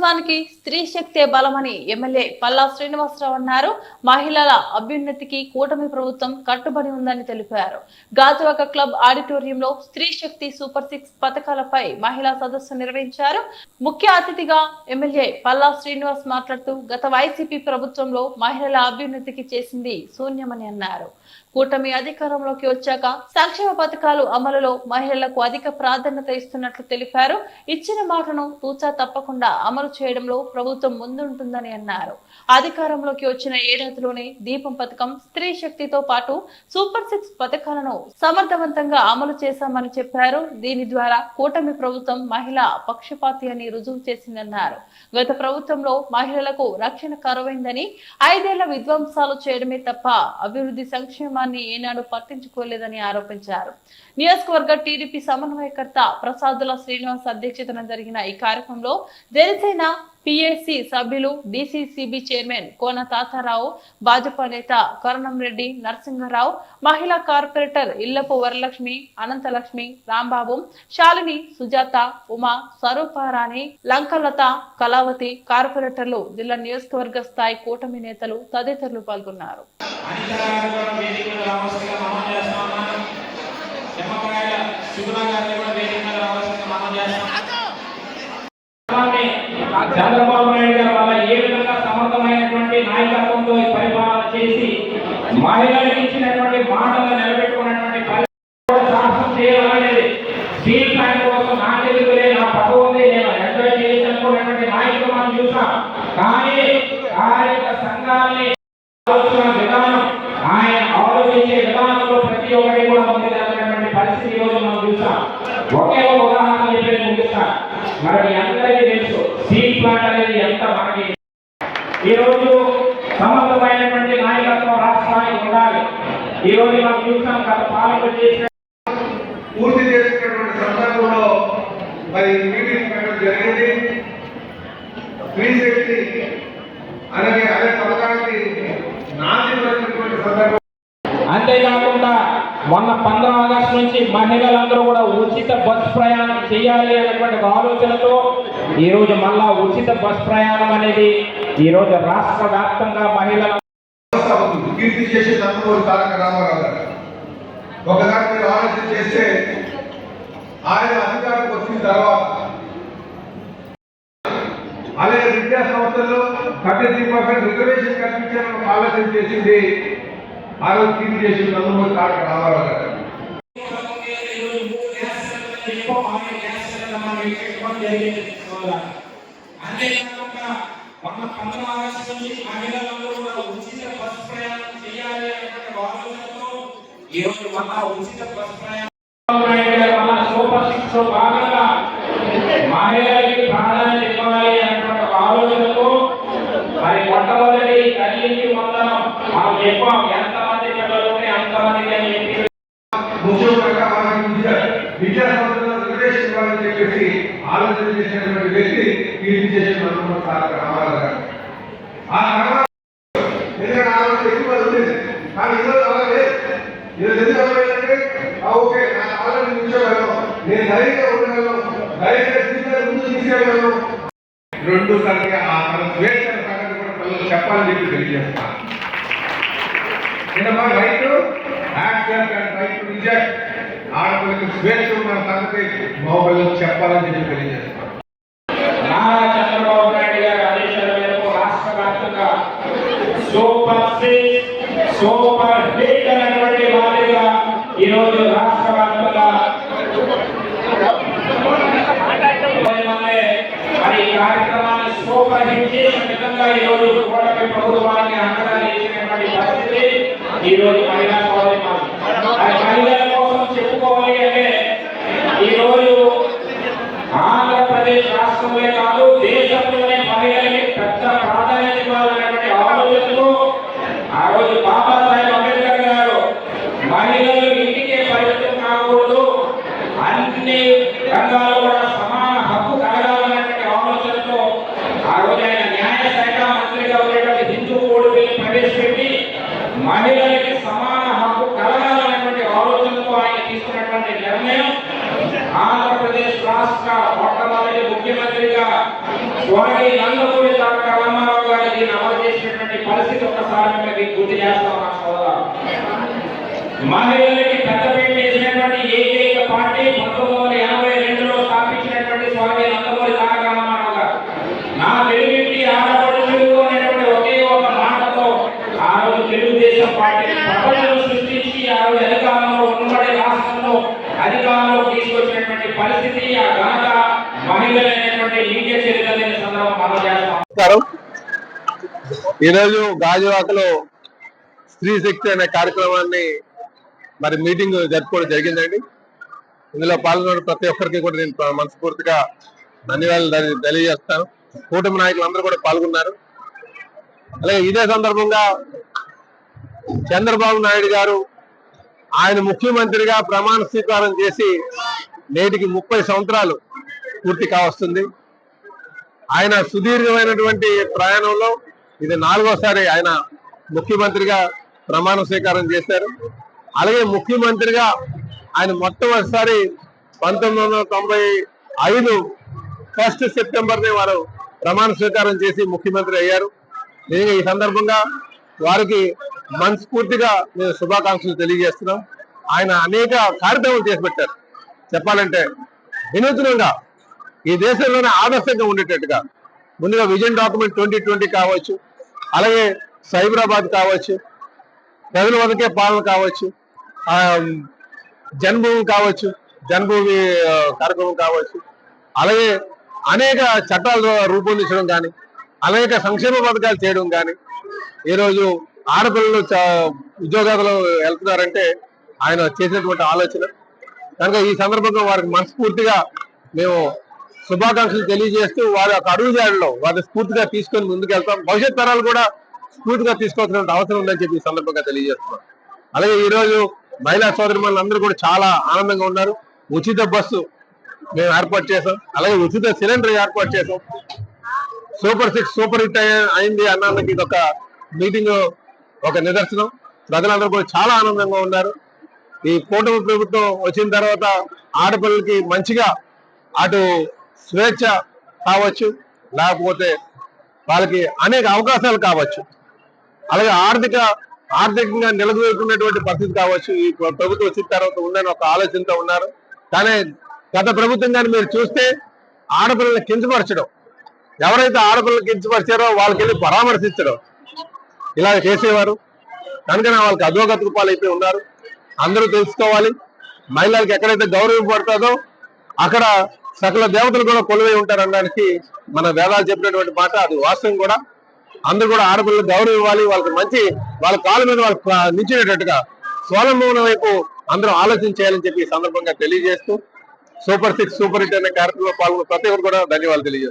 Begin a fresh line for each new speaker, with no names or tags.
ప్రభుత్వానికి స్త్రీ శక్తే బలమని ఎమ్మెల్యే పల్లా శ్రీనివాసరావు అన్నారు. మహిళల అభ్యున్నతికి కూటమి ప్రభుత్వం కట్టుబడి ఉందని తెలిపారు. గాజువాక క్లబ్ ఆడిటోరియంలో స్త్రీ శక్తి సూపర్ సిక్స్ పథకాలపై మహిళా సదస్సు నిర్వహించారు. ముఖ్య అతిథిగా ఎమ్మెల్యే పల్లా శ్రీనివాస్ మాట్లాడుతూ గత వైసీపీ ప్రభుత్వంలో మహిళల అభ్యున్నతికి చేసింది శూన్యమని అన్నారు. కూటమి అధికారంలోకి వచ్చాక సంక్షేమ పథకాలు అమలులో మహిళలకు అధిక ప్రాధాన్యత ఇస్తున్నట్లు తెలిపారు. ఇచ్చిన మాటను తూచా తప్పకుండా అమలు చేయడంలో ప్రభుత్వం ముందుంటుందని అన్నారు. అధికారంలోకి వచ్చిన ఏడాదిలోనే దీపం పథకం స్త్రీ శక్తితో పాటు సూపర్ సిక్స్ పథకాలను సమర్థవంతంగా అమలు చేశామని చెప్పారు. దీని ద్వారా కూటమి ప్రభుత్వం మహిళా పక్షపాతి అని రుజువు చేసిందన్నారు. గత ప్రభుత్వంలో మహిళలకు రక్షణ కరువైందని ఐదేళ్ళ విధ్వంసాలు చేయడమే తప్ప అభివృద్ధి సంక్షేమాన్ని ఏనాడు పట్టించుకోలేదని ఆరోపించారు. నియోజకవర్గ టీడీపీ సమన్వయకర్త ప్రసాదుల శ్రీనివాస్ అధ్యక్షతన జరిగిన ఈ కార్యక్రమంలో జనసేన పిఎస్సి సభ్యులు డిసిసిబి చైర్మన్ కోన తాతారావు భాజపా నేత కరుణం రెడ్డి నరసింహారావు మహిళా కార్పొరేటర్ ఇల్లపు వరలక్ష్మి అనంతలక్ష్మి రాంబాబు శాలిని సుజాత ఉమా స్వరూపారాణి లంకలత కళావతి కార్పొరేటర్లు జిల్లా నియోజకవర్గ స్థాయి కూటమి నేతలు తదితరులు పాల్గొన్నారు.
అధికారులను చంద్రబాబు నాయుడు గారి వల్ల ఏ విధంగా సమర్థమైనటువంటి నాయకత్వంతో పరిపాలన చేసి మహిళలకు ఇచ్చినటువంటి మాటలను నిలబెట్టుకున్నటువంటి పరిపాలన సాహసం చేయాలనేది స్టీల్ ప్లాంట్ కోసం నా తెలుగులే నా పదవి ఉంది నేను ఎంజాయ్ చేయాలనుకున్నటువంటి నాయకులు మనం చూసాం కానీ కార్మిక సంఘాన్ని ఆలోచన విధానం ఆయన ఆలోచించే విధానంలో ప్రతి ఒక్కటి కూడా పొందినటువంటి పరిస్థితి ఈ రోజు మనం చూసాం ఒకే ఒక ఉదాహరణ చెప్పి ముగిస్తాం మరి మీ అందరికీ తెలుసు స్టీల్ ప్లాంట్ అనేది ఎంత మనకి ఈ రోజు సమర్థమైనటువంటి నాయకత్వం రాష్ట్రానికి ఉండాలి ఈ రోజు మనం చూసాం గత పాలన చేసిన
పూర్తి చేసినటువంటి సందర్భంలో మరి మీటింగ్ పెట్టడం జరిగింది స్త్రీ శక్తి అలాగే అదే పథకానికి నాంది పలికినటువంటి సందర్భం
అంతేకాకుండా మొన్న పంద్రహ ఆగస్టు నుంచి మహిళలందరూ కూడా ఉచిత బస్ ప్రయాణం చేయాలి అనేటువంటి ఒక ఆలోచనతో ఈ రోజు మళ్ళా ఉచిత బస్ ప్రయాణం అనేది ఈ రోజు రాష్ట్ర వ్యాప్తంగా మహిళల.
కీర్తి చేసే గారు ఒకసారి మీరు ఆలోచన చేస్తే ఆయన అధికారంకి వచ్చిన తర్వాత అలాగే విద్యా సంస్థల్లో థర్టీ త్రీ పర్సెంట్ రిజర్వేషన్ కల్పించాలని ఆలోచన చేసింది. ఆ రోజు కీర్తి చేసిన నందమూరి తారక రామారావు గారు.
అంతేకాకుండా మొన్న పంతొమ్మిది ఆగస్టు నుంచి మహిళలందరూ కూడా ఉచిత బస్సు ప్రయాణం చేయాలి అనేటువంటి ఆలోచనతో ఈ రోజు మళ్ళా ఉచిత బస్ ప్రయాణం. సూపర్ సిక్స్లో భాగంగా మహిళలకి ప్రాధాన్యత ఇవ్వాలి అనేటువంటి ఒక ఆలోచనతో మరి మొట్టమొదటి తల్లికి మనం చెప్పాం ఎంతమంది పిల్లలు ఉంటే అంతమందికి అని చెప్పి.
చెప్పేసి ఆలోచన చేసినటువంటి వ్యక్తి కీర్తి చేసిన రామారావు గారు. ఆ తర్వాత ఎందుకంటే ఆ రోజు ఎక్కువ ఉండేది కానీ ఈరోజు అలా లేదు ఈరోజు ఎందుకు అలా లేదంటే ఆ ఓకే నా ఆలోచన నిలిచగలను నేను ధైర్యంగా ధైర్యంగా ముందు రెండు ఆ స్వేచ్ఛ సంగతి కూడా పిల్లలు చెప్పాలని చెప్పి తెలియజేస్తాను ఏంటమ్మా right accept and right to reject ఆడపిల్లకి స్వేచ్ఛ ఉన్న సంగతి చెప్పాలని చెప్పి తెలియజేస్తాను
నారా చంద్రబాబు నాయుడు గారి ఆదేశాల మేరకు రాష్ట్ర వ్యాప్తంగా సూపర్ సిక్స్ సూపర్ హిట్ అనేటువంటి మాదిరిగా ఈ రోజు రాష్ట్ర వ్యాప్తంగా మరి ఈ కార్యక్రమాన్ని సూపర్ ఈ రోజు కూటమి అండగా ఇచ్చినటువంటి పరిస్థితి. ఈ రోజు మహిళా పరిస్థితి ఒక్కసారి మీకు గుర్తు చేస్తా ఉన్నాను సోదరా మహిళలకి పెద్దపీట వేసినటువంటి ఏకైక పార్టీ
ఈరోజు గాజువాకలో స్త్రీ శక్తి అనే కార్యక్రమాన్ని మరి మీటింగ్ జరుపుకోవడం జరిగిందండి. ఇందులో పాల్గొన్న ప్రతి ఒక్కరికి కూడా నేను మనస్ఫూర్తిగా ధన్యవాదాలు తెలియజేస్తాను. కూటమి నాయకులు అందరూ కూడా పాల్గొన్నారు. అలాగే ఇదే సందర్భంగా చంద్రబాబు నాయుడు గారు ఆయన ముఖ్యమంత్రిగా ప్రమాణ స్వీకారం చేసి నేటికి ముప్పై సంవత్సరాలు పూర్తి కావస్తుంది. ఆయన సుదీర్ఘమైనటువంటి ప్రయాణంలో ఇది నాలుగోసారి ఆయన ముఖ్యమంత్రిగా ప్రమాణ స్వీకారం చేశారు. అలాగే ముఖ్యమంత్రిగా ఆయన మొట్టమొదటిసారి పంతొమ్మిది వందల తొంభై ఐదు ఫస్ట్ సెప్టెంబర్నే వారు ప్రమాణ స్వీకారం చేసి ముఖ్యమంత్రి అయ్యారు. నేను ఈ సందర్భంగా వారికి మనస్ఫూర్తిగా నేను శుభాకాంక్షలు తెలియజేస్తున్నాం. ఆయన అనేక కార్యక్రమాలు చేసి పెట్టారు. చెప్పాలంటే వినూత్నంగా ఈ దేశంలోనే ఆదర్శంగా ఉండేటట్టుగా. ముందుగా విజన్ డాక్యుమెంట్ ట్వంటీ ట్వంటీ కావచ్చు అలాగే సైబరాబాద్ కావచ్చు ప్రజల వద్దకే పాలన కావచ్చు జన్మభూమి కావచ్చు జన్మభూమి కార్యక్రమం కావచ్చు. అలాగే అనేక చట్టాలు రూపొందించడం కానీ అనేక సంక్షేమ పథకాలు చేయడం కానీ ఈరోజు ఆడపిల్లలు ఉద్యోగాలు వెళ్తున్నారంటే ఆయన చేసినటువంటి ఆలోచన. కనుక ఈ సందర్భంగా వారికి మనస్ఫూర్తిగా మేము శుభాకాంక్షలు తెలియజేస్తూ వారి యొక్క అడుగుజాడలో వారిని స్ఫూర్తిగా తీసుకొని ముందుకెళ్తాం. భవిష్యత్ తరాలు కూడా స్ఫూర్తిగా తీసుకోవాల్సిన అవసరం ఉందని చెప్పి సందర్భంగా తెలియజేస్తున్నాం. అలాగే ఈరోజు మహిళా సోదరి అందరూ కూడా చాలా ఆనందంగా ఉన్నారు. ఉచిత బస్సు మేము ఏర్పాటు చేసాం అలాగే ఉచిత సిలిండర్ ఏర్పాటు చేసాం సూపర్ సిక్స్ సూపర్ హిట్ అయింది అన్నందుకు ఇది ఒక మీటింగ్ ఒక నిదర్శనం. ప్రజలందరూ కూడా చాలా ఆనందంగా ఉన్నారు. ఈ కూటమి ప్రభుత్వం వచ్చిన తర్వాత ఆడపిల్లలకి మంచిగా అటు స్వేచ్ఛ కావచ్చు లేకపోతే వాళ్ళకి అనేక అవకాశాలు కావచ్చు. అలాగే ఆర్థిక ఆర్థికంగా నిలదొక్కున్నటువంటి పరిస్థితి కావచ్చు. ఈ ప్రభుత్వం వచ్చిన తర్వాత ఉందని ఒక ఆలోచనతో ఉన్నారు. కానీ గత ప్రభుత్వం కానీ మీరు చూస్తే ఆడపిల్లల్ని కించపరచడం ఎవరైతే ఆడపిల్లలు కించపరిచారో వాళ్ళకి వెళ్ళి పరామర్శించడం ఇలా చేసేవారు. కనుకనే వాళ్ళకి అధోగతి అయితే ఉన్నారు. అందరూ తెలుసుకోవాలి. మహిళలకు ఎక్కడైతే గౌరవం పడుతుందో అక్కడ సకల దేవతలు కూడా కొలువై ఉంటారు అనడానికి మన వేదాలు చెప్పినటువంటి మాట అది వాస్తవం కూడా. అందరూ కూడా ఆడపిల్లలు గౌరవం ఇవ్వాలి వాళ్ళకి మంచి వాళ్ళ కాళ్ళ మీద వాళ్ళు నిలిచినట్టుగా నిల్చునేటట్టుగా స్వాలంబన వైపు అందరూ ఆలోచన చేయాలని చెప్పి సందర్భంగా తెలియజేస్తూ సూపర్ సిక్స్ సూపర్ హిట్ అనే కార్యక్రమంలో పాల్గొన్న ప్రతి ఒక్కరు కూడా ధన్యవాదాలు తెలియజేస్తారు